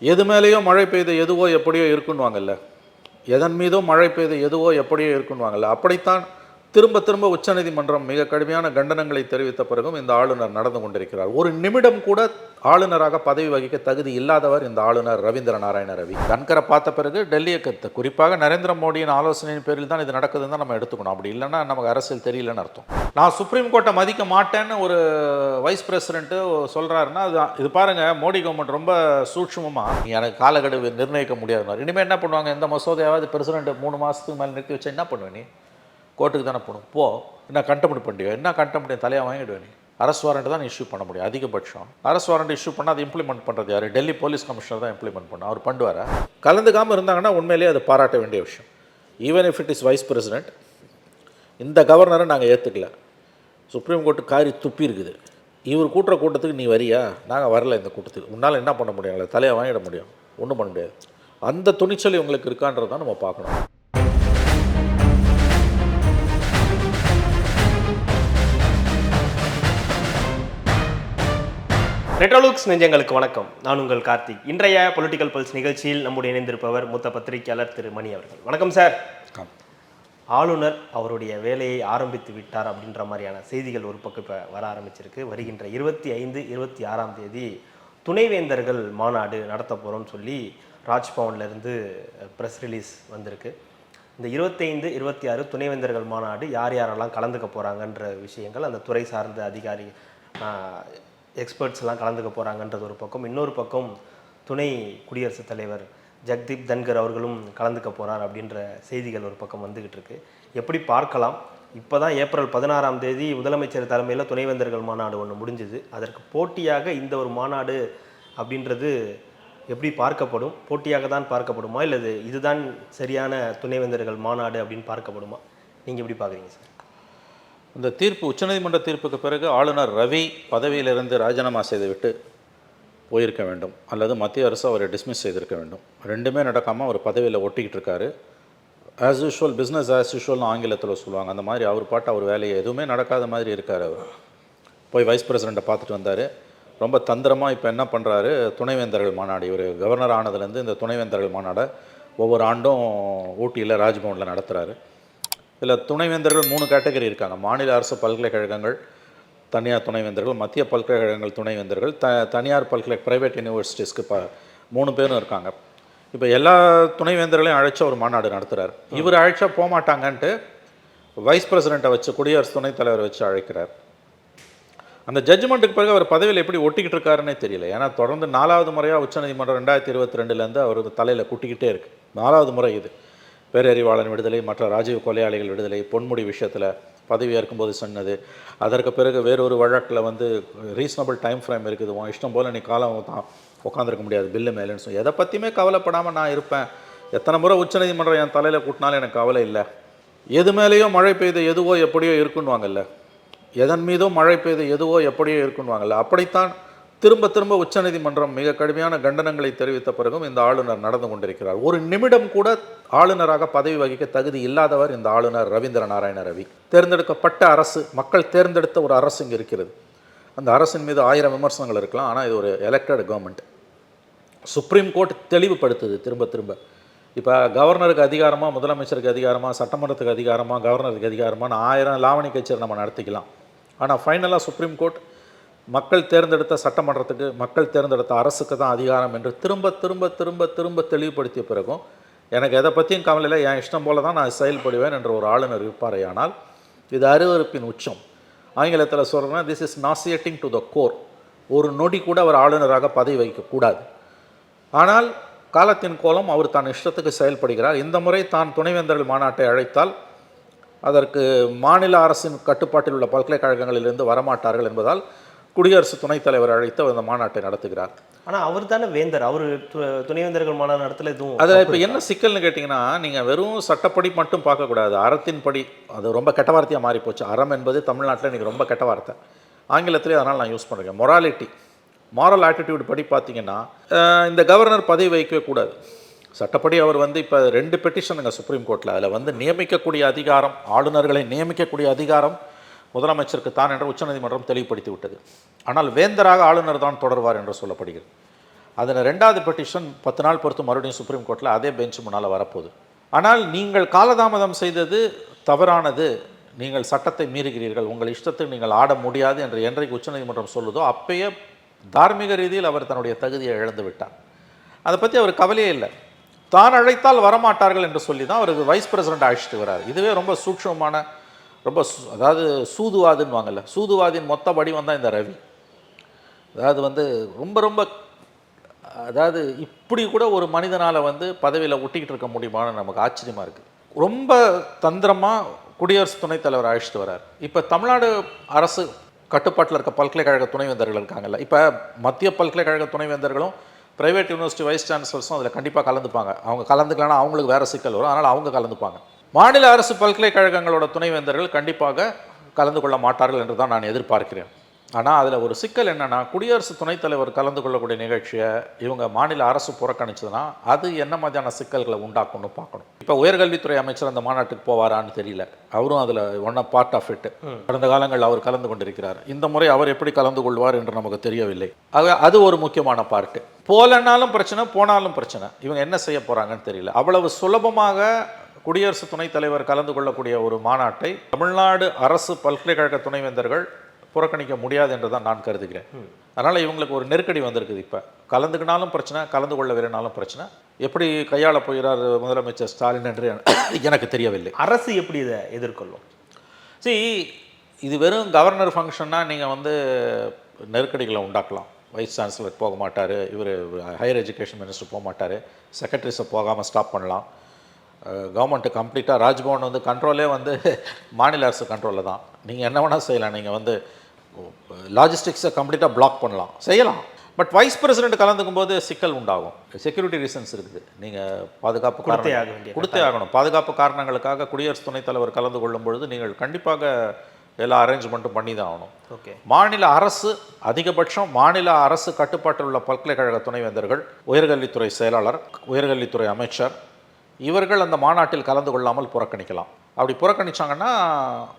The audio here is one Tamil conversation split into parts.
எது மேலேயோ மழை பெய்த எதுவோ எப்படியோ இருக்குன்னுவாங்கல்ல. எதன் மீதோ மழை பெய்த எதுவோ எப்படியோ இருக்குன்னுவாங்கல்ல. அப்படித்தான் திரும்ப திரும்ப உச்சநீதிமன்றம் மிக கடுமையான கண்டனங்களை தெரிவித்த பிறகும் இந்த ஆளுநர் நடந்து கொண்டிருக்கிறார். ஒரு நிமிடம் கூட ஆளுநராக பதவி வகிக்க தகுதி இல்லாதவர் இந்த ஆளுநர் ரவீந்திர நாராயண ரவி. தன்கரை பார்த்த பிறகு டெல்லியை கற்று குறிப்பாக நரேந்திர மோடியின் ஆலோசனையின் பேரில் தான் இது நடக்குதுன்னு தான் நம்ம எடுத்துக்கணும். அப்படி இல்லைன்னா நமக்கு அரசியல் தெரியலன்னு அர்த்தம். நான் சுப்ரீம் கோர்ட்டை மதிக்க மாட்டேன்னு ஒரு வைஸ் பிரசிடென்ட்டு சொல்கிறாருன்னா அது இது பாருங்க மோடி கவர்மெண்ட் ரொம்ப சூட்சமாக எனக்கு காலக்கெடு நிர்ணயிக்க முடியாது இனிமேல் என்ன பண்ணுவாங்க? எந்த மசோதையாவது பிரசிடென்ட் மூணு மாதத்துக்கு மேலே நிறுத்தி வச்சா என்ன பண்ணுவேன் நீ? கோர்ட்டுக்கு தானே போகணும். போ என்ன கண்டெம்ட் பண்ணிடுவேன் என்ன கண்டெம்ட் தலையாக வாங்கிடுவேன் நீ? அரசு வாரண்ட் தான் இஷ்யூ பண்ண முடியும் அதிகபட்சம். அரசு வாரண்ட் இஷ்யூ பண்ணால் அதை இம்ப்ளிமெண்ட் பண்ணுறது யார்? டெல்லி போலீஸ் கமிஷனர் தான் இம்ப்ளிமெண்ட் பண்ணும் அவர் பண்ணுவார்? கலந்துக்காமல் இருந்தாங்கன்னா உண்மையிலேயே அது பாராட்ட வேண்டிய விஷயம். Even if it is vice president இந்த கவர்னரை நாங்கள் ஏற்றுக்கல சுப்ரீம் கோர்ட்டு காரி துப்பி இருக்குது. இவர் கூட்டுற கூட்டத்துக்கு நீ வரியா? நாங்கள் வரல இந்த கூட்டத்துக்கு. உன்னால் என்ன பண்ண முடியும்? எங்களை தலையை வாங்கிட முடியும். ஒன்றும் பண்ண முடியாது. அந்த துணிச்சல் இவங்களுக்கு இருக்கான்றது தான் நம்ம பார்க்கணும். ரெட்ரோலுக்ஸ் நெஞ்சங்களுக்கு வணக்கம். நான் உங்கள் கார்த்திக். இன்றைய பொலிட்டிக்கல் பல்ஸ் நிகழ்ச்சியில் நம்முடைய இணைந்திருப்பவர் மூத்த பத்திரிகையாளர் திரு மணி அவர்கள். வணக்கம் சார் ஆளுநர் அவருடைய வேலையை ஆரம்பித்து விட்டார் அப்படின்ற மாதிரியான செய்திகள் ஒரு பக்கம் இப்போ வர ஆரம்பிச்சிருக்கு. வருகின்ற இருபத்தி ஐந்து இருபத்தி ஆறாம் தேதி துணைவேந்தர்கள் மாநாடு நடத்த போகிறோம்னு சொல்லி ராஜ்பவன்ல இருந்து ப்ரெஸ் ரிலீஸ் வந்திருக்கு. இந்த இருபத்தைந்து இருபத்தி ஆறு துணைவேந்தர்கள் மாநாடு யார் யாரெல்லாம் கலந்துக்க போகிறாங்கன்ற விஷயங்கள் அந்த துறை சார்ந்த அதிகாரி எக்ஸ்பர்ட்ஸ்லாம் கலந்துக்க போகிறாங்கன்றது ஒரு பக்கம். இன்னொரு பக்கம் துணை குடியரசுத் தலைவர் ஜக்தீப் தன்கர் அவர்களும் கலந்துக்க போகிறார் அப்படின்ற செய்திகள் ஒரு பக்கம் வந்துக்கிட்டு இருக்கு. எப்படி பார்க்கலாம்? இப்போ தான் ஏப்ரல் பதினாறாம் தேதி முதலமைச்சர் தலைமையில் துணைவேந்தர்கள் மாநாடு ஒன்று முடிஞ்சுது. அதற்கு போட்டியாக இந்த ஒரு மாநாடு அப்படின்றது எப்படி பார்க்கப்படும்? போட்டியாக தான் பார்க்கப்படுமா? இல்லை இதுதான் சரியான துணைவேந்தர்கள் மாநாடு அப்படின்னு பார்க்கப்படுமா? நீங்கள் எப்படி பார்க்குறீங்க சார்? இந்த தீர்ப்பு உச்சநீதிமன்ற தீர்ப்புக்கு பிறகு ஆளுநர் ரவி பதவியிலிருந்து ராஜினாமா செய்துவிட்டு போயிருக்க வேண்டும். அல்லது மத்திய அரசு அவரை டிஸ்மிஸ் செய்திருக்க வேண்டும். ரெண்டுமே நடக்காமல் அவர் பதவியில் ஒட்டிக்கிட்டு இருக்காரு. ஆஸ் யூஷுவல் பிஸ்னஸ் ஆஸ் யூஷுவல்னு ஆங்கிலத்தில் சொல்லுவாங்க. அந்த மாதிரி அவர் பாட்டு அவர் வேலையை எதுவுமே நடக்காத மாதிரி இருக்கார் அவர். போய் வைஸ் பிரசிடெண்ட்டை பார்த்துட்டு வந்தார். ரொம்ப தந்திரமாக இப்போ என்ன பண்ணுறாரு துணைவேந்தர்கள் மாநாடு. இவர் கவர்னர் ஆனதுலேருந்து இந்த துணைவேந்தர்கள் மாநாடை ஒவ்வொரு ஆண்டும் ஊட்டியில் ராஜ்பவனில் நடத்துகிறாரு இதில் துணைவேந்தர்கள் மூணு கேட்டகரி இருக்காங்க. மாநில அரசு பல்கலைக்கழகங்கள் தனியார் துணைவேந்தர்கள் மத்திய பல்கலைக்கழகங்கள் துணைவேந்தர்கள் த தனியார் பல்கலை ப்ரைவேட் யூனிவர்சிட்டிஸ்க்கு ப மூணு பேரும் இருக்காங்க. இப்போ எல்லா துணைவேந்தர்களையும் அழைச்சி ஒரு மாநாடு நடத்துகிறார் இவர் அழைச்சா போக மாட்டாங்கன்ட்டு வைஸ் பிரசிடெண்ட்டை வச்சு குடியரசு துணைத் தலைவரை வச்சு அழைக்கிறார். அந்த ஜட்ஜ்மெண்ட்டுக்கு பிறகு அவர் பதவியில் எப்படி ஒட்டிக்கிட்டு இருக்காருன்னே தெரியல. ஏன்னா தொடர்ந்து நாலாவது முறையாக உச்சநீதிமன்றம் ரெண்டாயிரத்தி இருபத்தி ரெண்டுலேருந்து அவர் தலையில் குட்டிக்கிட்டே இருக்கு. நாலாவது முறை இது. பேரறிவாளன் விடுதலை மற்ற ராஜீவ் கொலையாளிகள் விடுதலை பொன்முடி விஷயத்தில் பதவி ஏற்கும்போது சொன்னது. அதற்கு பிறகு வேறொரு வழக்கில் வந்து ரீசனபிள் டைம் ஃப்ரேம் இருக்குது. உன் இஷ்டம் போல் நீ காலம் தான் உட்காந்துருக்க முடியாது பில்லு மேலேன்னு சொல்லி எதை பற்றியுமே கவலைப்படாமல் நான் இருப்பேன். எத்தனை முறை உச்சநீதிமன்றம் என் தலையில் கூட்டினாலும் எனக்கு கவலை இல்லை. எது மேலேயோ மழை பெய்து எதுவோ எப்படியோ இருக்குன்னுவாங்கல்ல. எதன் மீதோ மழை பெய்து எதுவோ எப்படியோ இருக்குன்னுவாங்கல்ல. அப்படித்தான் திரும்ப திரும்ப உச்சநீதிமன்றம் மிக கடுமையான கண்டனங்களை தெரிவித்த பிறகும் இந்த ஆளுநர் நடந்து கொண்டிருக்கிறார். ஒரு நிமிடம் கூட ஆளுநராக பதவி வகிக்க தகுதி இல்லாதவர் இந்த ஆளுநர் ரவீந்திர நாராயண ரவி. தேர்ந்தெடுக்கப்பட்ட அரசு மக்கள் தேர்ந்தெடுத்த ஒரு அரசு இங்கே இருக்கிறது. அந்த அரசின் மீது ஆயிரம் விமர்சனங்கள் இருக்கலாம். ஆனால் இது ஒரு எலெக்டட் கவர்மெண்ட் சுப்ரீம் கோர்ட் தெளிவுபடுத்துது திரும்ப திரும்ப. இப்போ கவர்னருக்கு அதிகாரமாக முதலமைச்சருக்கு அதிகாரமாக சட்டமன்றத்துக்கு அதிகாரமாக கவர்னருக்கு அதிகாரமாக ஆயிரம் லாவணி கட்சியை நம்ம நடத்திக்கலாம். ஆனால் ஃபைனலாக சுப்ரீம் கோர்ட் மக்கள் தேர்ந்தெடுத்த சட்டமன்றத்துக்கு மக்கள் தேர்ந்தெடுத்த அரசுக்கு தான் அதிகாரம் என்று திரும்ப திரும்ப திரும்ப திரும்ப தெளிவுபடுத்திய பிறகும் எனக்கு எதை பற்றியும் கவலை இல்லை. என் இஷ்டம் போல தான் நான் செயல்படுவேன் என்ற ஒரு ஆளுநர் இருப்பாரையானால் இது அருவறுப்பின் உச்சம். ஆங்கிலத்தில் சொல்கிறேன்னா this is nauseating to the core ஒரு நொடி கூட அவர் ஆளுநராக பதவி வைக்கக்கூடாது ஆனால் காலத்தின் கோலம் அவர் தான் இஷ்டத்துக்கு செயல்படுகிறார். இந்த முறை தான் துணைவேந்தர்கள் மாநாட்டை அழைத்தால் அதற்கு மாநில அரசின் கட்டுப்பாட்டில் உள்ள பல்கலைக்கழகங்களிலிருந்து வரமாட்டார்கள் என்பதால் குடியரசு துணைத் தலைவர் அழைத்து அந்த மாநாட்டை நடத்துகிறார். ஆனால் அவர் தானே வேந்தர். அவர் துணைவேந்தர்கள் மாநாடு நடத்தல எதுவும் அதில் இப்போ என்ன சிக்கல்னு கேட்டிங்கன்னா நீங்கள் வெறும் சட்டப்படி மட்டும் பார்க்கக்கூடாது அறத்தின்படி அது ரொம்ப கெட்ட வார்த்தையாக மாறி போச்சு. அறம் என்பது தமிழ்நாட்டில் இன்றைக்கி ரொம்ப கெட்ட வார்த்தை. ஆங்கிலத்திலே அதனால் நான் யூஸ் பண்ணுறேன் மொராலிட்டி மாரல் ஆட்டிடியூட் படி பார்த்தீங்கன்னா இந்த கவர்னர் பதவி வைக்கவே கூடாது. சட்டப்படி அவர் வந்து இப்போ ரெண்டு பெட்டிஷனுங்க சுப்ரீம் கோர்ட்டில் அதில் வந்து நியமிக்கக்கூடிய அதிகாரம் ஆளுநர்களை நியமிக்கக்கூடிய அதிகாரம் முதலமைச்சருக்கு தான் என்று உச்சநீதிமன்றம் தெளிவுபடுத்தி விட்டது ஆனால் வேந்தராக ஆளுநர் தான் தொடர்வார் என்று சொல்லப்படுகிறது. அதில் ரெண்டாவது பெட்டிஷன் பத்து நாள் பொறுத்து மறுபடியும் சுப்ரீம் கோர்ட்டில் அதே பெஞ்ச் முன்னால் வரப்போகுது. ஆனால் நீங்கள் காலதாமதம் செய்தது தவறானது. நீங்கள் சட்டத்தை மீறுகிறீர்கள். உங்கள் இஷ்டத்துக்கு நீங்கள் ஆட முடியாது என்று என்றைக்கு உச்சநீதிமன்றம் சொல்லுதோ அப்பயே தார்மீக ரீதியில் அவர் தன்னுடைய தகுதியை இழந்து விட்டார். அதை பற்றி அவர் கவலையே இல்லை. தான் அழைத்தால் வரமாட்டார்கள் என்று சொல்லி தான் அவருக்கு வைஸ் பிரசிடென்ட் அழைச்சிட்டு வரார் இதுவே ரொம்ப சூட்சமான ரொம்ப சு- அதாவது சூதுவாதுன்னு வாங்கல சூதுவாதின் மொத்த வடிவம் தான் இந்த ரவி. அதாவது வந்து ரொம்ப ரொம்ப அதாவது இப்படி கூட ஒரு மனிதனால் வந்து பதவியில் ஒட்டிக்கிட்டு இருக்க முடியுமான்னு நமக்கு ஆச்சரியமாக இருக்குது ரொம்ப தந்திரமாக குடியரசு துணைத் தலைவர் அழைச்சிட்டு வரார் இப்போ தமிழ்நாடு அரசு கட்டுப்பாட்டில் இருக்க பல்கலைக்கழக துணைவேந்தர்கள் இருக்காங்கல்ல. இப்போ மத்திய பல்கலைக்கழக துணைவேந்தர்களும் ப்ரைவேட் யூனிவர்சிட்டி வைஸ் சான்சலர்ஸும் அதில் கண்டிப்பாக கலந்துப்பாங்க. அவங்க கலந்துக்கலன்னா அவங்களுக்கு வேறு சிக்கல் வரும். அதனால் அவங்க கலந்துப்பாங்க. மாநில அரசு பல்கலைக்கழகங்களோட துணைவேந்தர்கள் கண்டிப்பாக கலந்து கொள்ள மாட்டார்கள் என்று தான் நான் எதிர்பார்க்கிறேன். ஆனால் அதில் ஒரு சிக்கல் என்னன்னா குடியரசு துணைத் தலைவர் கலந்து கொள்ளக்கூடிய நிகழ்ச்சியை இவங்க மாநில அரசு புறக்கணிச்சதுன்னா அது என்ன மாதிரியான சிக்கல்களை உண்டாக்கும்னு பார்க்கணும். இப்போ உயர்கல்வித்துறை அமைச்சர் அந்த மாநாட்டுக்கு போவாரான்னு தெரியல. அவரும் அதில் ஒன் பார்ட் ஆஃப் இட் கடந்த காலங்களில் அவர் கலந்து கொண்டிருக்கிறார். இந்த முறை அவர் எப்படி கலந்து கொள்வார் என்று நமக்கு தெரியவில்லை. ஆக அது ஒரு முக்கியமான பார்ட்டு போலனாலும் பிரச்சனை போனாலும் பிரச்சனை. இவங்க என்ன செய்ய போகிறாங்கன்னு தெரியல. அவ்வளவு சுலபமாக குடியரசு துணைத் தலைவர் கலந்து கொள்ளக்கூடிய ஒரு மாநாட்டை தமிழ்நாடு அரசு பல்கலைக்கழக துணைவேந்தர்கள் புறக்கணிக்க முடியாது என்று தான் நான் கருதுகிறேன். அதனால் இவங்களுக்கு ஒரு நெருக்கடி வந்திருக்குது இப்போ. கலந்துக்கினாலும் பிரச்சனை கலந்து கொள்ள விரும்பினாலும் பிரச்சனை. எப்படி கையாள போகிறார் முதலமைச்சர் ஸ்டாலின் என்று எனக்கு தெரியவில்லை. அரசு எப்படி இதை எதிர்கொள்ளும்? see இது வெறும் கவர்னர் ஃபங்க்ஷன்னா நீங்கள் வந்து நெருக்கடிகளை உண்டாக்கலாம். வைஸ் சான்சலர் போக மாட்டார் இவர் ஹையர் எஜுகேஷன் மினிஸ்டர் போக மாட்டார் செக்ரட்டரிஸை போகாமல் ஸ்டாப் பண்ணலாம். கவர்மெண்ட்டு கம்ப்ளீட்டாக ராஜ்பவன் வந்து கண்ட்ரோலே வந்து மாநில அரசு கண்ட்ரோலில் தான். நீங்கள் என்ன வேணால் செய்யலாம். நீங்கள் வந்து லாஜிஸ்டிக்ஸை கம்ப்ளீட்டாக பிளாக் பண்ணலாம். செய்யலாம். பட் வைஸ் பிரசிடென்ட் கலந்துக்கும் போது சிக்கல் உண்டாகும். செக்யூரிட்டி ரீசன்ஸ் இருக்குது. நீங்கள் பாதுகாப்பு கொடுத்தே காரணம் ஆக வேண்டிய கொடுத்தே ஆகணும். பாதுகாப்பு காரணங்களுக்காக குடியரசு துணைத் தலைவர் கலந்து கொள்ளும் பொழுது நீங்கள் கண்டிப்பாக எல்லா அரேஞ்ச்மெண்ட்டும் பண்ணி தான் ஆகணும். ஓகே. மாநில அரசு அதிகபட்சம் மாநில அரசு கட்டுப்பாட்டில் உள்ள பல்கலைக்கழக துணைவேந்தர்கள் உயர்கல்வித்துறை செயலாளர் உயர்கல்வித்துறை அமைச்சர் இவர்கள் அந்த மாநாட்டில் கலந்து கொள்ளாமல் புறக்கணிக்கலாம். அப்படி புறக்கணிச்சாங்கன்னா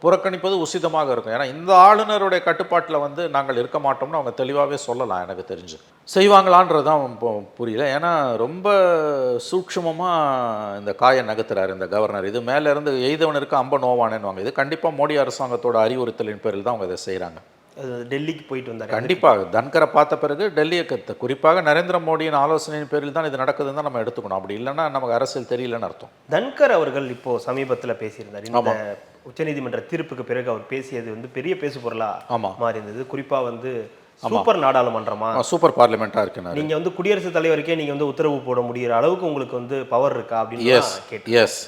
புறக்கணிப்பது உசிதமாக இருக்கும். ஏன்னா இந்த ஆளுநருடைய கட்டுப்பாட்டில் வந்து நாங்கள் இருக்க மாட்டோம்னு அவங்க தெளிவாகவே சொல்லலாம் எனக்கு தெரிஞ்சு. செய்வாங்களான்றது தான் இப்போ புரியல. ஏன்னா ரொம்ப சூக்ஷ்மமாக இந்த காயை நகர்த்துறாரு இந்த கவர்னர். இது மேலேருந்து எய்தவனுக்கு அம்ப நோவானேன்னு இது கண்டிப்பாக மோடி அரசாங்கத்தோட அறிவுறுத்தலின் பேரில் தான் அவங்க இதை செய்கிறாங்க டெல்லிக்கு போயிட்டு வந்தாரு. கண்டிப்பாக தன்கரை பார்த்த பிறகு டெல்லியை கத்து. குறிப்பாக நரேந்திர மோடியின் ஆலோசனையின் பேரில் தான் இது நடக்குதுன்னு தான் நம்ம எடுத்துக்கணும். அப்படி இல்லைன்னா நமக்கு அரசியல் தெரியலன்னு அர்த்தம். தன்கர் அவர்கள் இப்போ சமீபத்துல பேசியிருந்தார். இந்த உச்சநீதிமன்ற தீர்ப்புக்கு பிறகு அவர் பேசியது வந்து பெரிய பேசு பொருளா ஆமா. மாறி இருந்தது குறிப்பா வந்து சூப்பர் நாடாளுமன்றமா? சூப்பர் பார்லிமெண்ட்டாக இருக்குனாரு. நீங்க வந்து குடியரசுத் தலைவருக்கே நீங்க வந்து உத்தரவு போட முடியிற அளவுக்கு உங்களுக்கு வந்து பவர் இருக்கா அப்படின்னு எஸ்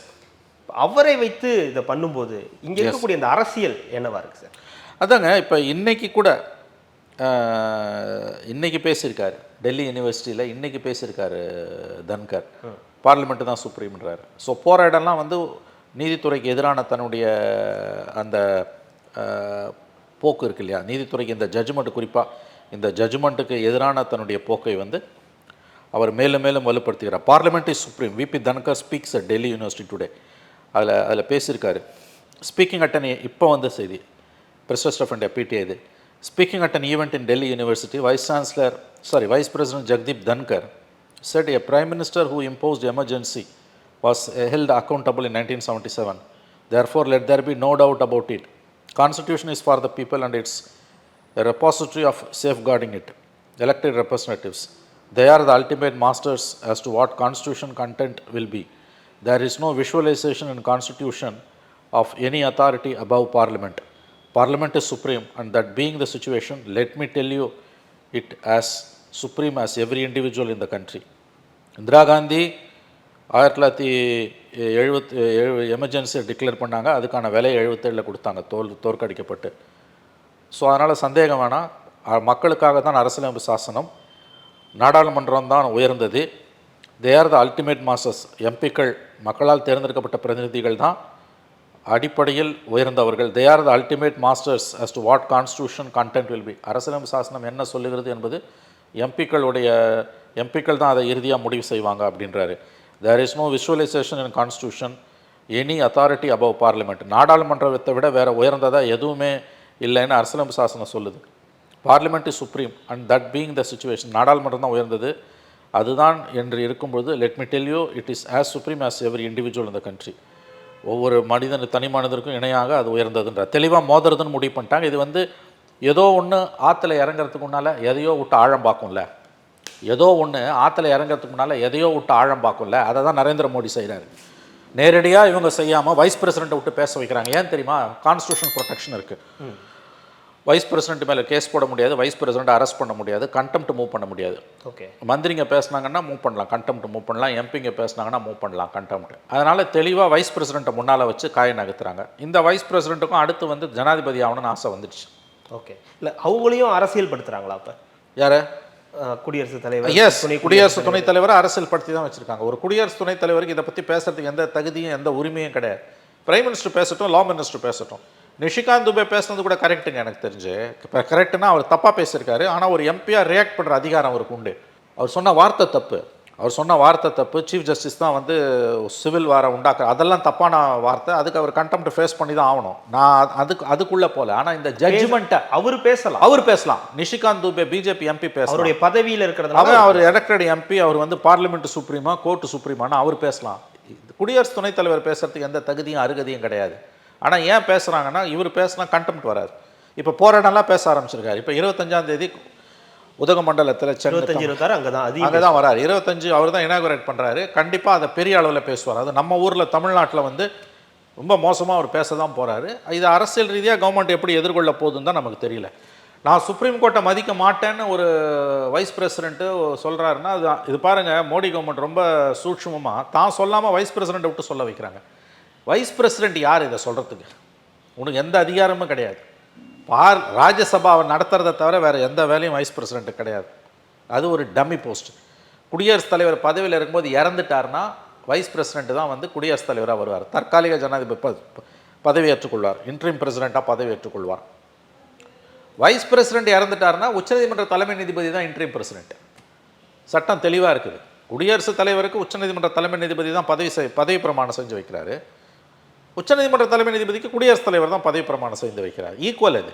அவரை வைத்து இதை பண்ணும்போது இங்க இருக்கக்கூடிய இந்த அரசியல் என்னவா இருக்கு சார்? அதாங்க இப்போ இன்னைக்கு கூட அஹ், இன்னைக்கு பேசியிருக்காரு. டெல்லி யூனிவர்சிட்டியில் இன்னைக்கு பேசியிருக்காரு தன்கர். பார்லிமெண்ட்டு தான் சுப்ரீம்ன்றாரு. ஸோ போகிற இடம்லாம் வந்து நீதித்துறைக்கு எதிரான தன்னுடைய அந்த போக்கு இருக்கு இல்லையா? நீதித்துறைக்கு இந்த ஜட்ஜ்மெண்ட் குறிப்பாக இந்த ஜட்ஜ்மெண்ட்டுக்கு எதிரான தன்னுடைய போக்கை வந்து அவர் மேலும் மேலும் வலுப்படுத்துகிறார். Parliament is supreme VP Dhankhar speaks at Delhi university today அதில் அதில் பேசியிருக்காரு. ஸ்பீக்கிங் அட் அன் இப்போ வந்த செய்தி. Press Trust of a PTI. Speaking at an event in Delhi University, Vice Chancellor, sorry, Vice President Jagdeep Dhankar said a Prime Minister who imposed emergency was held accountable in 1977. Therefore, let there be no doubt about it. Constitution is for the people and it's the repository of safeguarding it. Elected representatives, they are the ultimate masters as to what constitution content will be. There is no visualization in constitution of any authority above parliament. Parliament is supreme and that being the situation let me tell you it as supreme as every individual in the country. Indira Gandhi ஆயிரத்தி தொள்ளாயிரத்தி எழுபத்தி எழு எமர்ஜென்சியை டிக்ளேர் பண்ணாங்க அதுக்கான விலையை எழுபத்தேழில் கொடுத்தாங்க தோல் தோற்கடிக்கப்பட்டு. ஸோ அதனால் சந்தேகம் வேணாம். மக்களுக்காக தான் அரசியலமைப்பு சாசனம் நாடாளுமன்றம் தான் உயர்ந்தது. They are the ultimate masses எம்பிக்கள் மக்களால் தேர்ந்தெடுக்கப்பட்ட பிரதிநிதிகள் தான். அடிப்படையில் உயர்ந்தவர்கள். They are the ultimate masters as to what constitution content will be அரசியலமைப்பு சாசனம் என்ன சொல்லுகிறது என்பது எம்பிக்களுடைய எம்பிக்கள் தான் அதை இறுதியாக முடிவு செய்வாங்க அப்படின்றாரு. There is no visualisation in constitution any authority above parliament நாடாளுமன்றத்தை விட வேறு உயர்ந்ததாக எதுவுமே இல்லைன்னு அரசியலமைப்பு சாசனம் சொல்லுது. Parliament is supreme and that being the situation நாடாளுமன்றம் தான் உயர்ந்தது. அதுதான் என்று இருக்கும்பொழுது let me tell you it is as supreme as every individual இந்த கண்ட்ரி ஒவ்வொரு மனிதன் தனி மனிதருக்கும் இணையாக அது உயர்ந்ததுன்ற தெளிவாக மோதுறதுன்னு முடிவு பண்ணிட்டாங்க. இது வந்து ஏதோ ஒன்று ஆற்றுல இறங்குறதுக்கு முன்னால் எதையோ விட்டு ஆழம் பார்க்கும்ல. ஏதோ ஒன்று ஆற்றுல இறங்குறதுக்கு முன்னால் எதையோ விட்டு ஆழம் பார்க்கும்ல. அதை தான் நரேந்திர மோடி செய்கிறாரு நேரடியாக இவங்க செய்யாமல் வைஸ் பிரசிடெண்ட்டை விட்டு பேச வைக்கிறாங்க. ஏன் தெரியுமா? கான்ஸ்டியூஷன் ப்ரொடெக்ஷன் இருக்குது வைஸ் பிரசிடென்ட் மேலே கேஸ் போட முடியாது வைஸ் பிரசிடென்ட் அரெஸ்ட் பண்ண முடியாது கண்டெம்ட் மூவ் பண்ண முடியாது. ஓகே மந்திரிங்க பேசுனாங்கன்னா மூவ் பண்ணலாம் கண்டெம்ட் மூவ் பண்ணலாம் எம்பிங்க பேசுனாங்கன்னா மூவ் பண்ணலாம் கண்டெம்ட் அதனால் தெளிவாக வைஸ் பிரசிடெண்ட்டை முன்னால் வச்சு காய நகர்த்துறாங்க. இந்த வைஸ் பிரசிடெண்ட்டுக்கும் அடுத்து வந்து ஜனாதிபதி ஆகணும்னு ஆசை வந்துடுச்சு. ஓகே இல்லை அவங்களையும் அரசியல் படுத்துறாங்களா அப்போ? யார்? குடியரசுத் தலைவர் எஸ் துணை குடியரசு துணைத் தலைவரை. அரசியல் படுத்தி தான் வச்சுருக்காங்க. ஒரு குடியரசு துணைத் தலைவருக்கு இதை பற்றி பேசுறதுக்கு எந்த தகுதியும் எந்த உரிமையும் கிடையாது. பிரைம் மினிஸ்டர் பேசட்டும் லா மினிஸ்டர் பேசட்டும். நிஷிகாந்த் துபே பேசுனது கூட கரெக்ட்டுங்க எனக்கு தெரிஞ்சு. இப்போ கரெக்டுனா அவர் தப்பாக பேசியிருக்காரு. ஆனால் ஒரு எம்பியாக ரியாக்ட் பண்ணுற அதிகாரம் அவருக்கு உண்டு. அவர் சொன்ன வார்த்தை தப்பு. அவர் சொன்ன வார்த்தை தப்பு. சீஃப் ஜஸ்டிஸ் தான் வந்து சிவில் வார உண்டாக்குற அதெல்லாம் தப்பான வார்த்தை. அதுக்கு அவர் கண்டெம்ட் ஃபேஸ் பண்ணி தான் ஆகணும். நான் அதுக்கு அதுக்குள்ளே போகல ஆனால் இந்த ஜட்ஜ்மெண்ட்டை அவர் பேசலாம். அவர் பேசலாம். நிஷிகாந்த் துபே பிஜேபி எம்பி பேசலாம். அவருடைய பதவியில் இருக்கிறதுனால அவன் அவர் எலெக்டட் எம்பி அவர் வந்து பார்லிமெண்ட் சுப்ரீமா கோர்ட்டு சுப்ரீமான்னு அவர் பேசலாம். குடியரசு துணைத் தலைவர் பேசுறதுக்கு எந்த தகுதியும் அருகதையும் கிடையாது. ஆனால் ஏன் பேசுகிறாங்கன்னா இவர் பேசினா கண்டெம்ட் வராது. இப்போ போகிற இடம்லாம் பேச ஆரம்பிச்சிருக்காரு. இப்போ இருபத்தஞ்சாம் தேதி உதகமண்டலத்தில் சென்னை இருபத்தாறு அங்கே தான் அதிகம் அங்கே தான் வராரு. இருபத்தஞ்சு அவர் தான் இனாகுரேட் பண்ணுறாரு கண்டிப்பாக அதை பெரிய அளவில் பேசுவார். அது நம்ம ஊரில் தமிழ்நாட்டில் வந்து ரொம்ப மோசமாக அவர் பேச தான் போகிறாரு இது அரசியல் ரீதியாக கவர்மெண்ட் எப்படி எதிர்கொள்ள போகுதுன்னு தான் நமக்கு தெரியல. நான் சுப்ரீம் கோர்ட்டை மதிக்க மாட்டேன்னு ஒரு வைஸ் பிரசிடென்ட்டு சொல்கிறாருன்னா அது இது பாருங்கள் மோடி கவர்மெண்ட் ரொம்ப சூட்சமமாக தான் சொல்லாமல் வைஸ் பிரசிடெண்ட்டை விட்டு சொல்ல வைக்கிறாங்க. வைஸ் பிரசிடெண்ட் யார் இதை சொல்கிறதுக்கு உனக்கு எந்த அதிகாரமும் கிடையாது. பார் ராஜ்யசபாவை நடத்துறதை தவிர வேறு எந்த வேலையும் வைஸ் பிரசிடென்ட் கிடையாது. அது ஒரு டம்மி போஸ்ட் குடியரசுத் தலைவர் பதவியில் இருக்கும்போது இறந்துட்டார்னா வைஸ் பிரசிடென்ட் தான் வந்து குடியரசுத் தலைவராக வருவார். தற்காலிக ஜனாதிபதி ப- ப- பதவியேற்றுக்கொள்வார் இன்ட்ரீம் பிரசிடெண்ட்டாக பதவியேற்றுக்கொள்வார். வைஸ் பிரசிடென்ட் இறந்துட்டாருன்னா உச்சநீதிமன்ற தலைமை நீதிபதி தான் இன்ட்ரீம் பிரசிடென்ட் சட்டம் தெளிவாக இருக்குது. குடியரசுத் தலைவருக்கு உச்சநீதிமன்ற தலைமை நீதிபதி தான் பதவி செய் பதவி பிரமாணம் செஞ்சு வைக்கிறாரு. உச்சநீதிமன்ற தலைமை நீதிபதிக்கு குடியரசுத் தலைவர் தான் பதவி பிரமாணம் செய்து வைக்கிறார். ஈக்குவல் இது.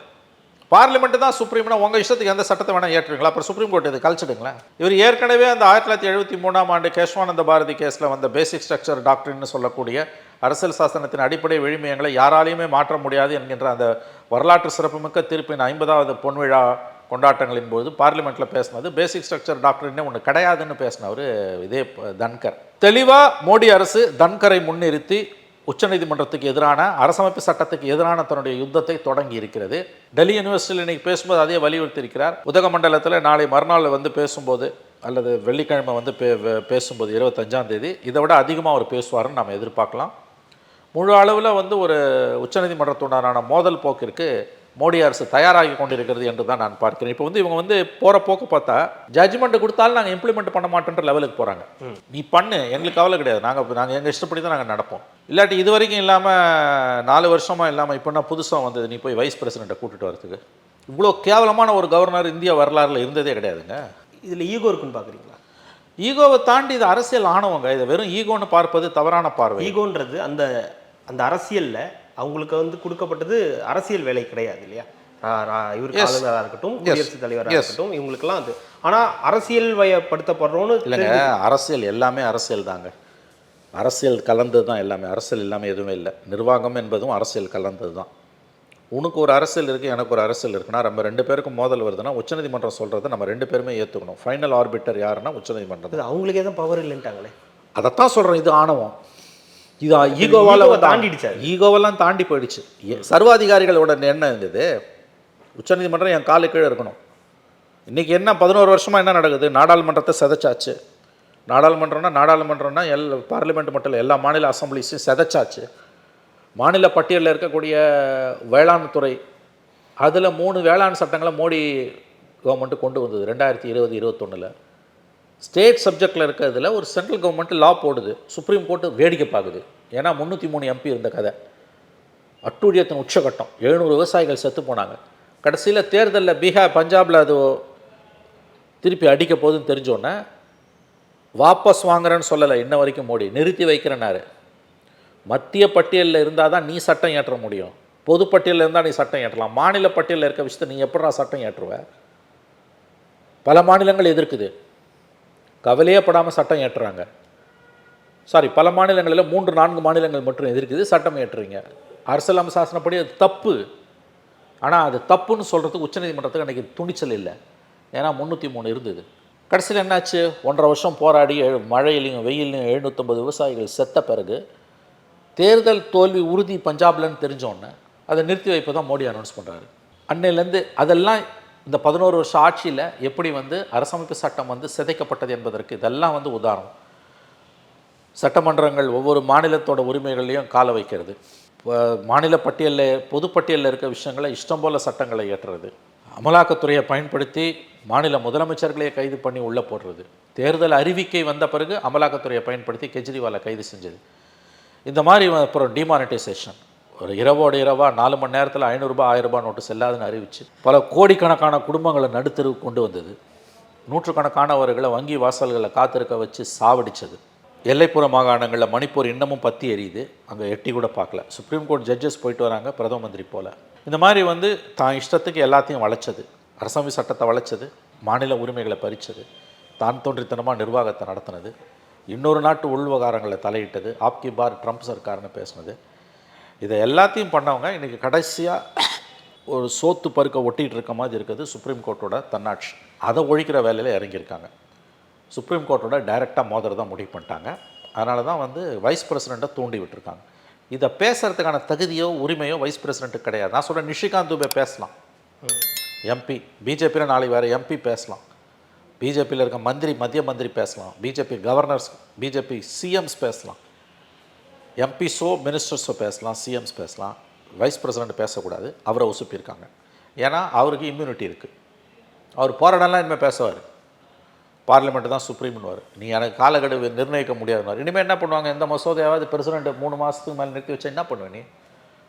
பார்லிமெண்ட் தான் சுப்ரீம்னா உங்கள் இஷ்டத்துக்கு எந்த சட்டத்தை வேணால் ஏற்றுவீங்களா? அப்புறம் சுப்ரீம் கோர்ட் இது கழிச்சிடுங்களேன். இவர் ஏற்கனவே அந்த ஆயிரத்தி தொள்ளாயிரத்தி எழுபத்தி மூணாம் ஆண்டு கேஷ்வானந்த பாரதி கேஸில் வந்த பேசிக் ஸ்ட்ரக்சர் டாக்டர்னு சொல்லக்கூடிய அரசியல் சாசனத்தின் அடிப்படை விழுமியங்களை யாராலையுமே மாற்ற முடியாது என்கின்ற அந்த வரலாற்று சிறப்புமிக்க தீர்ப்பின் ஐம்பதாவது பொன்விழா கொண்டாட்டங்களின் போது பார்லிமெண்ட்டில் பேசினது. பேசிக் ஸ்ட்ரக்சர் டாக்டர்னே ஒன்று கிடையாதுன்னு பேசினவர் இதே தன்கர். தெளிவாக மோடி அரசு தன்கரை முன்னிறுத்தி உச்சநீதிமன்றத்துக்கு எதிரான அரசமைப்பு சட்டத்துக்கு எதிரான தன்னுடைய யுத்தத்தை தொடங்கி இருக்கிறது. டெல்லி யூனிவர்சிட்டியில் இன்னைக்கு பேசும்போது அதே வலியுறுத்தி இருக்கிறார் உதகமண்டலத்தில் நாளை மறுநாள் வந்து பேசும்போது அல்லது வெள்ளிக்கிழமை வந்து பே பேசும்போது இருபத்தஞ்சாம் தேதி இதை விட அதிகமாக அவர் பேசுவாருன்னு நம்ம எதிர்பார்க்கலாம். முழு அளவில் வந்து ஒரு உச்சநீதிமன்றத்துடனான மோதல் போக்கிற்கு மோடி அரசு தயாராகி கொண்டிருக்கிறது என்று தான் நான் பார்க்கிறேன். இப்போ வந்து இவங்க வந்து போகிற போக்கு பார்த்தா ஜட்ஜ்மெண்ட் கொடுத்தாலும் நாங்கள் இம்ப்ளிமெண்ட் பண்ண மாட்டோன்ற லெவலுக்கு போகிறாங்க நீ பண்ணு எங்களுக்கு கவலை கிடையாது. நாங்கள் நாங்கள் எங்கள் இஷ்டப்படி தான் நாங்கள் நடப்போம். இல்லாட்டி இது வரைக்கும் இல்லாமல் நாலு வருஷமாக இல்லாமல் இப்போ புதுசாக வந்தது? நீ போய் வைஸ் பிரசிடெண்ட்டை கூட்டிட்டு வரதுக்கு. இவ்வளோ கேவலமான ஒரு கவர்னர் இந்திய வரலாறுல இருந்ததே கிடையாதுங்க. இதில் ஈகோ இருக்குன்னு பார்க்குறீங்களா ஈகோவை தாண்டி இது அரசியல் ஆணவங்க. இதை வெறும் ஈகோன்னு பார்ப்பது தவறான பார்வை. ஈகோன்றது அந்த அந்த அரசியல்ல அவங்களுக்கு வந்து கொடுக்கப்பட்டது அரசியல் வேலை கிடையாது இல்லையா? இவருக்கு ஆளுநராக இருக்கட்டும் குடியரசுத் தலைவராக. இருக்கட்டும் இவங்களுக்கெல்லாம் அது. ஆனா அரசியல் வயப்படுத்தப்படுறோன்னு இல்லைங்க அரசியல் எல்லாமே அரசியல் தாங்க. அரசியல் கலந்தது தான் எல்லாமே. அரசியல் இல்லாமல் எதுவுமே இல்லை. நிர்வாகம் என்பதும் அரசியல் கலந்தது தான் உனக்கு ஒரு அரசியல் இருக்குது எனக்கு ஒரு அரசியல் இருக்குன்னா நம்ம ரெண்டு பேருக்கும் மோதல் வருதுன்னா உச்சநீதிமன்றம் சொல்கிறத நம்ம ரெண்டு பேருமே ஏற்றுக்கணும் ஃபைனல் ஆர்பிட்டர் யாருன்னா உச்சநீதிமன்றம். அவங்களுக்கே தான் பவர் இல்லைன்ட்டாங்களே. அதைத்தான் சொல்கிறேன் இது ஆணவம். இது ஈகோவால் ஈகோவை தாண்டிடுச்சு. ஈகோவெல்லாம் தாண்டி போயிடுச்சு. சர்வாதிகாரிகளோட என்ன இருந்தது உச்சநீதிமன்றம் என் காலு கீழே இருக்கணும். இன்றைக்கி என்ன பதினோரு வருஷமாக என்ன நடக்குது? நாடாளுமன்றத்தை செதைச்சாச்சு. நாடாளுமன்றம்னா நாடாளுமன்றம்னா எல் பார்லிமெண்ட் மட்டும் இல்லை எல்லா மாநில அசம்பிளிஸையும் செதைச்சாச்சு. மாநில பட்டியலில் இருக்கக்கூடிய வேளாண் துறை அதில் மூணு வேளாண் சட்டங்களை மோடி கவர்மெண்ட்டு கொண்டு வந்தது ரெண்டாயிரத்தி இருபது இருபத்தொன்னில். ஸ்டேட் சப்ஜெக்டில் இருக்கிறதுல ஒரு சென்ட்ரல் கவர்மெண்ட் லா போடுது சுப்ரீம் கோர்ட்டு வேடிக்கை பார்க்குது. ஏன்னா முந்நூற்றி மூணு எம்பி இருந்த கதை. அட்டூழியத்தின் உச்சகட்டம். எழுநூறு விவசாயிகள் செத்து போனாங்க. கடைசியில் தேர்தலில் பீகார் பஞ்சாபில் அது திருப்பி அடிக்க போகுதுன்னு தெரிஞ்சோன்னே வாபஸ் வாங்குறேன்னு சொல்லலை இன்ன வரைக்கும் மோடி. நிறுத்தி வைக்கிறேனாரு மத்திய பட்டியலில் இருந்தால் தான் நீ சட்டம் இயற்ற முடியும். பொது பட்டியலில் இருந்தால் நீ சட்டம் ஏற்றலாம். மாநில பட்டியலில் இருக்க விஷயத்தை நீ எப்படா சட்டம் ஏற்றுவ? பல மாநிலங்கள் எதிர்க்குது. கவலையே படாமல் சட்டம் ஏற்றுறாங்க. சாரி பல மாநிலங்களில் மூன்று நான்கு மாநிலங்கள் மட்டும் எதிர்க்குது சட்டம் ஏற்றுறீங்க. அரசியலமைப்பு சாசனப்படி அது தப்பு. ஆனால் அது தப்புன்னு சொல்கிறதுக்கு உச்சநீதிமன்றத்துக்கு அன்றைக்கி துணிச்சல் இல்லை. ஏன்னா முந்நூற்றி மூணு இருந்தது. கடைசியில் என்னாச்சு? ஒன்றரை வருஷம் போராடி எழு மழையிலையும் வெயிலையும் எழுநூற்றம்பது விவசாயிகள் செத்த பிறகு தேர்தல் தோல்வி உறுதி பஞ்சாப்லன்னு தெரிஞ்சோன்னே அதை நிறுத்தி வைப்பு தான் மோடி அனௌன்ஸ் பண்ணுறாரு அன்னையிலேருந்து அதெல்லாம் இந்த பதினோரு வருஷம் ஆட்சியில் எப்படி வந்து அரசமைப்பு சட்டம் வந்து சிதைக்கப்பட்டது என்பதற்கு இதெல்லாம் வந்து உதாரணம். சட்டமன்றங்கள் ஒவ்வொரு மாநிலத்தோட உரிமைகளையும் கால வைக்கிறது. மாநில பட்டியலில் பொதுப்பட்டியலில் இருக்க விஷயங்களை இஷ்டம் போல சட்டங்களை ஏற்றுறது அமலாக்கத்துறையை பயன்படுத்தி மாநில முதலமைச்சர்களையே கைது பண்ணி உள்ளே போடுறது. தேர்தல் அறிவிக்கை வந்த பிறகு அமலாக்கத்துறையை பயன்படுத்தி கெஜ்ரிவாலை கைது செஞ்சது. இந்த மாதிரி அப்புறம் டிமானிட்டைசேஷன் ஒரு இரவோட இரவா நாலு மணி நேரத்தில் ஐநூறுரூபா ஆயிரரூபா நோட்டு செல்லாதுன்னு அறிவிச்சு பல கோடிக்கணக்கான குடும்பங்களை நடுத்தருவுக்கு கொண்டு வந்தது. நூற்றுக்கணக்கானவர்களை வங்கி வாசல்களில் காத்திருக்க வச்சு சாவடிச்சது. எல்லைப்புற மாகாணங்களில் மணிப்பூர் இன்னமும் பத்தி எரியுது. அங்கே எட்டி கூட பார்க்கல. சுப்ரீம் கோர்ட் ஜட்ஜஸ் போயிட்டு வராங்க பிரதம மந்திரி போல். இந்த மாதிரி வந்து தான் இஷ்டத்துக்கு எல்லாத்தையும் வளைச்சது. அரசமை சட்டத்தை வளைச்சது. மாநில உரிமைகளை பறிச்சது. தான் தோன்றித்தனமாக நிர்வாகத்தை நடத்தினது. இன்னொரு நாட்டு உள்விவகாரங்களை தலையிட்டது. ஆப்கி பார் ட்ரம்ப் சர்க்கார்னு பேசினது. இதை எல்லாத்தையும் பண்ணவங்க இன்றைக்கி கடைசியாக ஒரு சோத்து பருக்க ஒட்டிகிட்டு இருக்க மாதிரி இருக்குது சுப்ரீம் கோர்ட்டோட தன்னாட்சி. அதை ஒழிக்கிற வேலையில் இறங்கியிருக்காங்க. சுப்ரீம் கோர்ட்டோட டைரெக்டாக மோதிரம் தான் முடிவு பண்ணிட்டாங்க. அதனால தான் வந்து வைஸ் பிரசிடெண்ட்டை தூண்டி விட்டுருக்காங்க. இதை பேசுகிறதுக்கான தகுதியோ உரிமையோ வைஸ் பிரசிடெண்ட்டுக்கு கிடையாது. நான் சொல்கிறேன் நிஷிகாந்த் துபே பேசலாம். எம்பி பிஜேபியில் நாளை வேறு எம்பி பேசலாம். பிஜேபியில் இருக்க மந்திரி மத்திய மந்திரி பேசலாம். பிஜேபி கவர்னர்ஸ் பிஜேபி சிஎம்ஸ் பேசலாம். எம்பிஸோ மினிஸ்டர்ஸோ பேசலாம் சிஎம்ஸ் பேசலாம் வைஸ் பிரசிடென்ட் பேசக்கூடாது அவரை ஒசுப்பியிருக்காங்க. ஏன்னா அவருக்கு இம்யூனிட்டி இருக்குது அவர் போராடலாம் இனிமேல் பேசுவார். பார்லிமெண்ட் தான் சுப்ரீம்னுவார் நீ எனக்கு காலக்கெடு நிர்ணயிக்க முடியாதுனார் இனிமேல் என்ன பண்ணுவாங்க? எந்த மசோதையாவது பிரசிடெண்ட் மூணு மாதத்துக்கு மேலே நிறுத்தி வச்சா என்ன பண்ணுவேன் நீ?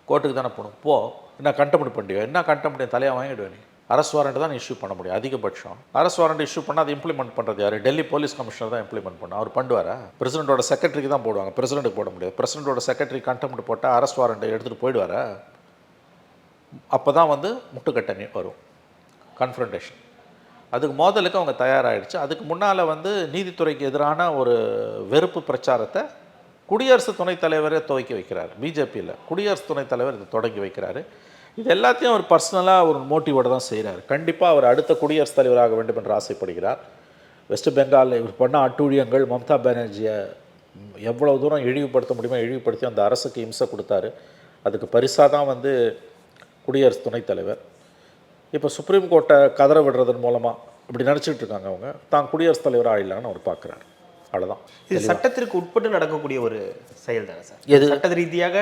கோர்ட்டுக்கு தானே போகணும். போ. என்ன கண்டெம்ட் பண்ணியோ என்ன கண்டெம்ட் தலையாக வாங்கிடுவேன் நீ? அரசு வாரண்ட் தான் இஷ்யூ பண்ண முடியும் அதிகபட்சம். அரசு வாரண்ட் இஷ்யூ பண்ணால் அதை இம்ப்ளிமெண்ட் பண்ணுறது யார்? டெல்லி போலீஸ் கமிஷனர் தான் இம்ப்ளிமெண்ட் பண்ணும் அவர் பண்ணுவாரா? பிரசிடென்ட்டோட செக்ரட்டரிக்கு தான் போடுவாங்க. பிரசிடென்ட்டுக்கு போட முடியாது. பிரசிடென்ட்டோட செக்ரட்டரி கண்டெம்ட் போட்டால் அரசு வாரண்ட்டை எடுத்துகிட்டு போயிடுவாரா? அப்போ தான் வந்து முட்டுக்கட்டணி வரும். கன்ஃபரண்டேஷன் அதுக்கு மோதலுக்கு அவங்க தயாராகிடுச்சு அதுக்கு முன்னால் வந்து நீதித்துறைக்கு எதிரான ஒரு வெறுப்பு பிரச்சாரத்தை குடியரசு துணைத் தலைவரே துவக்கி வைக்கிறார். பிஜேபியில் குடியரசு துணைத் தலைவர் இதை தொடங்கி வைக்கிறாரு. இது எல்லாத்தையும் அவர் பர்சனலாக ஒரு மோட்டிவோட தான் செய்கிறார் கண்டிப்பாக அவர் அடுத்த குடியரசுத் தலைவராக வேண்டும் என்று ஆசைப்படுகிறார். வெஸ்ட் பெங்காலில் இவர் பண்ண அட்டூழியங்கள் மம்தா பானர்ஜியை எவ்வளோ தூரம் இழிவுபடுத்த முடியுமோ இழிவுபடுத்தி அந்த அரசுக்கு இம்சை கொடுத்தாரு. அதுக்கு பரிசாக தான் வந்து குடியரசு துணைத் தலைவர். இப்போ சுப்ரீம் கோர்ட்டை கதற விடுறதன் மூலமாக இப்படி நினச்சிட்டு இருக்காங்க அவங்க. தான் குடியரசுத் தலைவர் ஆயிடலான்னு அவர் பார்க்குறாரு. அவ்வளோதான் இது சட்டத்திற்கு உட்பட்டு நடக்கக்கூடிய ஒரு செயல் தானே சார்? எது? சட்ட ரீதியாக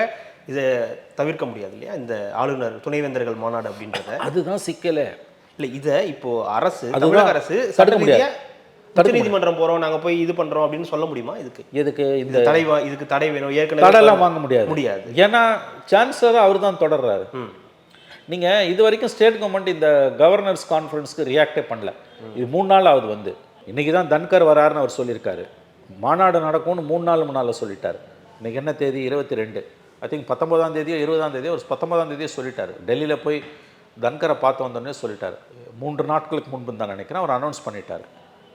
இதை தவிர்க்க முடியாது இல்லையா? இந்த ஆளுநர் துணைவேந்தர்கள் மாநாடு அப்படின்றத. அதுதான் சிக்கலே. இல்ல இதை இப்போ அரசு தமிழக அரசு தடுக்க முடியாது. உச்சநீதிமன்றம் போறோம் நாங்க போய் இது பண்றோம் அப்படின்னு சொல்ல முடியுமா இதுக்கு? எதுக்கு இந்த தடை இதுக்கு தடை வேணும் ஏற்கனவே தடெல்லாம் வாங்க முடியாது. முடியாது. ஏன்னா சான்சலர் அவர் தான் தொடர்றாரு. ம். நீங்கள் இது வரைக்கும் ஸ்டேட் கவர்மெண்ட் இந்த கவர்னர்ஸ் கான்ஃபரன்ஸ்க்கு ரியாக்டே பண்ணல. இது மூணு நாள் ஆகுது வந்து. இன்றைக்கி தான் தன்கர் வராருன்னு அவர் சொல்லியிருக்காரு. மாநாடு நடக்கும்னு மூணு நாள் முன்னால் சொல்லிட்டார். இன்றைக்கி என்ன தேதி? இருபத்தி ரெண்டு. ஐ திங்க் பத்தொன்பதாம் தேதியோ இருபதாம் தேதியோ ஒரு பத்தொன்பதாம் தேதியோ சொல்லிட்டார். டெல்லியில் போய் தன்கரை பார்த்து வந்தோடனே சொல்லிட்டார். மூன்று நாட்களுக்கு முன்பு தான் நினைக்கிறேன் அவர் அனௌன்ஸ் பண்ணிட்டார்.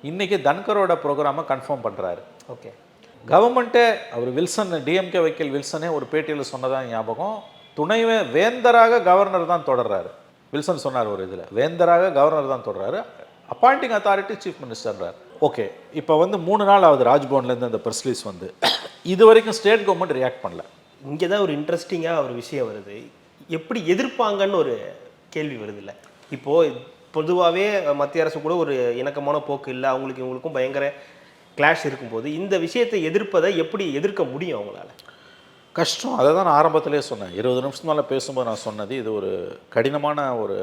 இன்றைக்கி தன்கரோட ப்ரோக்ராமை கன்ஃபார்ம் பண்ணுறாரு ஓகே கவர்மெண்ட்டே அவர் வில்சன் டிஎம்கே வைக்கல் வில்சனே ஒரு பேட்டியில் சொன்னதா ஞாபகம். துணை வே வேந்தராக கவர்னர் தான் தொடர்றாரு. வில்சன் சொன்னார் ஒரு இதில். வேந்தராக கவர்னர் தான் தொடர்றாரு. அப்பாயிண்டிங் அத்தாரிட்டி சீஃப் மினிஸ்டர்ன்றார் ஓகே இப்போ வந்து மூணு நாள் ஆகுது ராஜ்பவன்லேருந்து அந்த ப்ரெஸ் ரிலீஸ் வந்து. இது வரைக்கும் ஸ்டேட் கவர்மெண்ட் ரியாக்ட் பண்ணல. இங்கே தான் ஒரு இன்ட்ரெஸ்டிங்காக ஒரு விஷயம் வருது. எப்படி எதிர்ப்பாங்கன்னு ஒரு கேள்வி வருது இல்லை இப்போது பொதுவாகவே மத்திய அரசு கூட ஒரு இணக்கமான போக்கு இல்லை. அவங்களுக்கு இவங்களுக்கும் பயங்கர கிளாஷ் இருக்கும்போது இந்த விஷயத்தை எதிர்ப்பதை எப்படி எதிர்க்க முடியும் அவங்களால? கஷ்டம். அதை தான் நான் ஆரம்பத்திலே சொன்னேன். இருபது நிமிஷம் மேலே பேசும்போது நான் சொன்னது இது ஒரு கடினமான ஒரு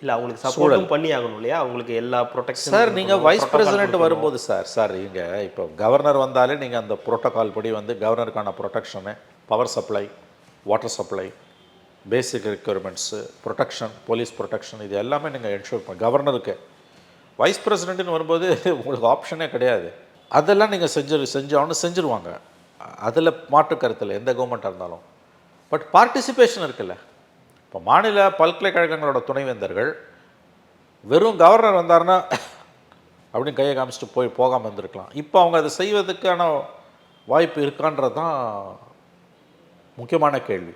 இல்லை அவங்களுக்கு சப்போர்ட்டும் பண்ணி ஆகணும் இல்லையா? அவங்களுக்கு எல்லா ப்ரொடெக்ஷன் சார் நீங்கள் வைஸ் பிரசிடென்ட் வரும்போது சார் சார் இங்கே இப்போ கவர்னர் வந்தாலே நீங்கள் அந்த புரோட்டோகால் படி வந்து கவர்னருக்கான protection power supply water supply basic requirements protection police protection இது எல்லாமே நீங்கள் என்ஷூர் பண்ண கவர்னருக்கு வைஸ் பிரசிடென்ட்னு வரும்போது உங்களுக்கு ஆப்ஷனே கிடையாது. அதெல்லாம் நீங்கள் செஞ்சு செஞ்சு செஞ்சுருவாங்க. அதில் மாற்று கருத்தில் எந்த கவர்மெண்ட்டாக இருந்தாலும். பட் பார்ட்டிசிபேஷன் இருக்குல்ல. இப்போ மாநில பல்கலைக்கழகங்களோட துணைவேந்தர்கள் வெறும் கவர்னர் வந்தாருன்னா அப்படின்னு கையை காமிச்சிட்டு போய் போகாமல் இருந்திருக்கலாம். இப்போ அவங்க அதை செய்வதற்கான வாய்ப்பு இருக்கான்றது தான் முக்கியமான கேள்வி.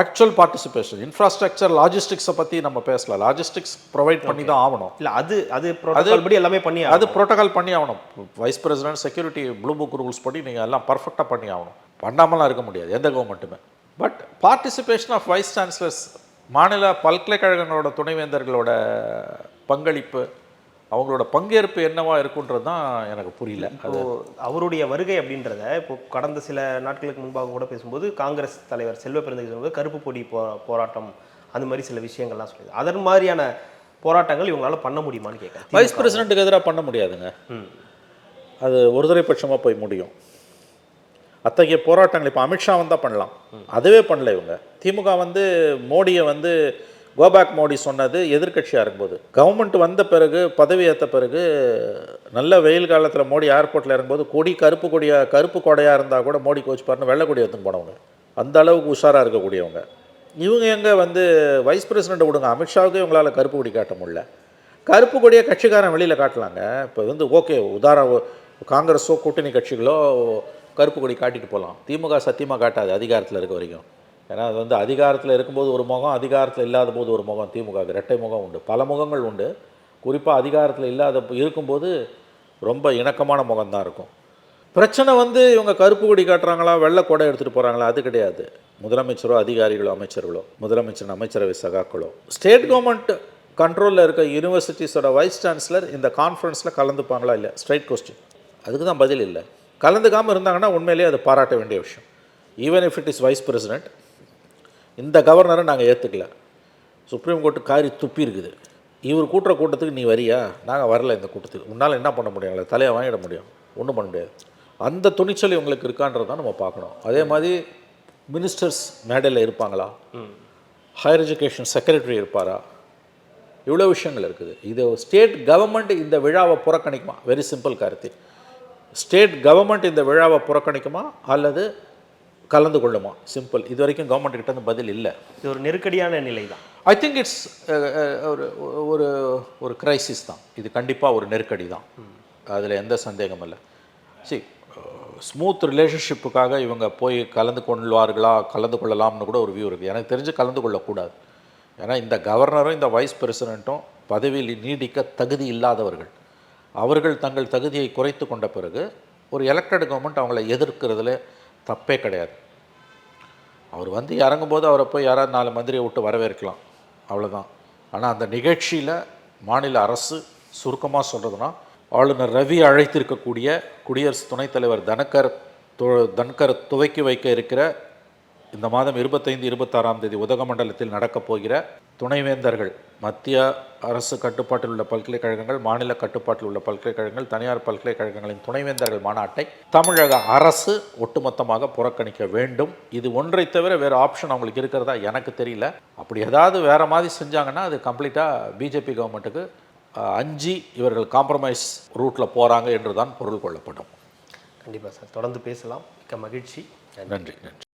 ஆக்சுவல் பார்ட்டிசிபேஷன் இன்ஃப்ராஸ்ட்ரக்சர் லாஜிஸ்டிக்ஸை பற்றி நம்ம பேசலாம் லாஜிஸ்டிக்ஸ் ப்ரொவைட் பண்ணி தான் ஆகணும். இல்ல அது அது ப்ரோட்டோகால் படி எல்லாமே பண்ணி அது ப்ரோட்டோகால் பண்ணி ஆகணும். Vice president security blue book rules படி நீங்கள் எல்லாம் பர்ஃபெக்டாக பண்ணி ஆகணும். பண்ணாமலாம் இருக்க முடியாது எந்த கவர்மெண்ட்டுமே but participation of vice chancellors மாநில பல்கலைக்கழகங்களோட துணைவேந்தர்களோட பங்களிப்பு அவங்களோட பங்கேற்பு என்னவா இருக்குன்றது தான் எனக்கு புரியல. இப்போ அவருடைய வருகை அப்படின்றத இப்போ கடந்த சில நாட்களுக்கு முன்பாக கூட பேசும்போது காங்கிரஸ் தலைவர் செல்வ சொல்லும்போது கருப்பு பொடி போ போராட்டம் அந்த மாதிரி சில விஷயங்கள்லாம் சொல்லுது அதன் மாதிரியான போராட்டங்கள் இவங்களால பண்ண முடியுமான்னு கேட்குறேன். வைஸ் பிரசிடென்ட்டுக்கு எதிராக பண்ண முடியாதுங்க. அது ஒருதலைபட்சமாக போய் முடியும். அத்தகைய போராட்டங்கள் இப்போ அமித்ஷா வந்தால் பண்ணலாம். அதுவே பண்ணல இவங்க. திமுக வந்து மோடியை வந்து கோபேக் மோடி சொன்னது எதிர்கட்சியாக இருக்கும்போது. கவர்மெண்ட் வந்த பிறகு பதவி ஏற்ற பிறகு நல்ல வெயில் காலத்தில் மோடி ஏர்போர்ட்டில் இறங்கும்போது கொடி கருப்பு கொடியாக கருப்பு கொடையாக இருந்தால் கூட மோடி கோச்சிப்பார்னு வெள்ளை கொடி எடுத்துன்னு போனவங்க. அந்த அளவுக்கு உஷாராக இருக்கக்கூடியவங்க. இவங்க எங்கே வந்து வைஸ் பிரசிடெண்ட்டை விடுங்க அமித்ஷாவுக்கு இவங்களால் கருப்பு கொடி காட்ட முடியல. கருப்பு கொடியை கட்சிக்காரன் வெளியில் காட்டலாங்க. இப்போ வந்து ஓகே உதாரணம் காங்கிரஸோ கூட்டணி கட்சிகளோ கருப்பு கொடி காட்டிட்டு போகலாம் திமுக சத்தியமாக காட்டாது அதிகாரத்தில் இருக்க வரைக்கும். ஏன்னா அது வந்து அதிகாரத்தில் இருக்கும்போது ஒரு முகம் அதிகாரத்தில் இல்லாத போது ஒரு முகம் திமுக இரட்டை முகம் உண்டு. பல முகங்கள் உண்டு. குறிப்பாக அதிகாரத்தில் இல்லாத இருக்கும்போது ரொம்ப இணக்கமான முகம்தான் இருக்கும். பிரச்சனை வந்து இவங்க கருப்பு கொடி காட்டுறாங்களா வெள்ளை கொடை எடுத்துகிட்டு போகிறாங்களா அது கிடையாது. முதலமைச்சரோ அதிகாரிகளோ அமைச்சர்களோ முதலமைச்சர் அமைச்சரவை சகாக்களோ. ஸ்டேட் கவர்மெண்ட் கண்ட்ரோலில் இருக்க யூனிவர்சிட்டிஸோட வைஸ் சான்சலர் இந்த கான்ஃபரன்ஸில் கலந்துப்பாங்களா இல்லை ஸ்ட்ரைட் கொஸ்டின். அதுக்கு தான் பதில் இல்லை. கலந்துக்காமல் இருந்தாங்கன்னா உண்மையிலேயே அது பாராட்ட வேண்டிய விஷயம். Even if it is vice president இந்த கவர்னரை நாங்கள் ஏற்றுக்கல சுப்ரீம் கோர்ட்டு காரி துப்பி இருக்குது. இவர் கூட்டுற கூட்டத்துக்கு நீ வரியா? நாங்கள் வரல இந்த கூட்டத்துக்கு. உன்னால் என்ன பண்ண முடியும்? தலையை வாங்கிட முடியும். ஒன்றும் பண்ண முடியாது. அந்த துணிச்சல் இவங்களுக்கு இருக்கான்றது தான் நம்ம பார்க்கணும். அதே மாதிரி மினிஸ்டர்ஸ் மேடையில் இருப்பாங்களா? ஹையர் எஜுகேஷன் செக்ரட்டரி இருப்பாரா? இவ்வளோ விஷயங்கள் இருக்குது. இது ஸ்டேட் கவர்மெண்ட் இந்த விழாவை புறக்கணிக்குமா? Very simple Karthi state government இந்த விழாவை புறக்கணிக்குமா? அல்லது கலந்து கொள்ளுமா? சிம்பிள் இது வரைக்கும் கவர்மெண்ட் கிட்ட இருந்து பதில் இல்லை. இது ஒரு நெருக்கடியான நிலை தான் ஐ திங்க் இட்ஸ் ஒரு ஒரு ஒரு கிரைசிஸ் தான். இது கண்டிப்பாக ஒரு நெருக்கடி தான். அதில் எந்த சந்தேகமும் இல்லை. சி ஸ்மூத் ரிலேஷன்ஷிப்புக்காக இவங்க போய் கலந்து கொள்வார்களா கலந்து கொள்ளலாம்னு கூட ஒரு வியூ இருக்குது எனக்கு தெரிஞ்சு கலந்து கொள்ளக்கூடாது ஏன்னா இந்த கவர்னரும் இந்த வைஸ் பிரசிடெண்ட்டும் பதவியில் நீடிக்க தகுதி இல்லாதவர்கள். அவர்கள் தங்கள் தகுதியை குறைத்து கொண்ட பிறகு ஒரு எலெக்டட் கவர்மெண்ட் அவங்கள எதிர்க்கிறதுல தப்பே கிடையாது. அவர் வந்து இறங்கும்போது அவரை போய் யாராவது நாலு மந்திரியை விட்டு வரவேற்கலாம். அவ்வளோதான் ஆனால் அந்த நிகழ்ச்சியில் மாநில அரசு சுருக்கமாக சொல்கிறதுனா ஆளுநர் ரவி அழைத்திருக்கக்கூடிய குடியரசு துணைத் தலைவர் தனகர் து தன்கர் துவக்கி வைக்க இருக்கிற இந்த மாதம் இருபத்தைந்து இருபத்தாறாம் தேதி உதகமண்டலத்தில் நடக்கப் போகிற துணைவேந்தர்கள் மத்திய அரசு கட்டுப்பாட்டில் உள்ள பல்கலைக்கழகங்கள் மாநில கட்டுப்பாட்டில் உள்ள பல்கலைக்கழகங்கள் தனியார் பல்கலைக்கழகங்களின் துணைவேந்தர்கள் மாநாட்டை தமிழக அரசு ஒட்டுமொத்தமாக புறக்கணிக்க வேண்டும். இது ஒன்றை தவிர வேறு ஆப்ஷன் அவங்களுக்கு இருக்கிறதா எனக்கு தெரியல. அப்படி ஏதாவது வேற மாதிரி செஞ்சாங்கன்னா அது கம்ப்ளீட்டாக பிஜேபி கவர்மெண்ட்டுக்கு அஞ்சி இவர்கள் காம்ப்ரமைஸ் ரூட்டில் போகிறாங்க என்று தான் பொருள் கொள்ளப்படும். கண்டிப்பாக சார். தொடர்ந்து பேசலாம். மிக்க மகிழ்ச்சி. நன்றி நன்றி.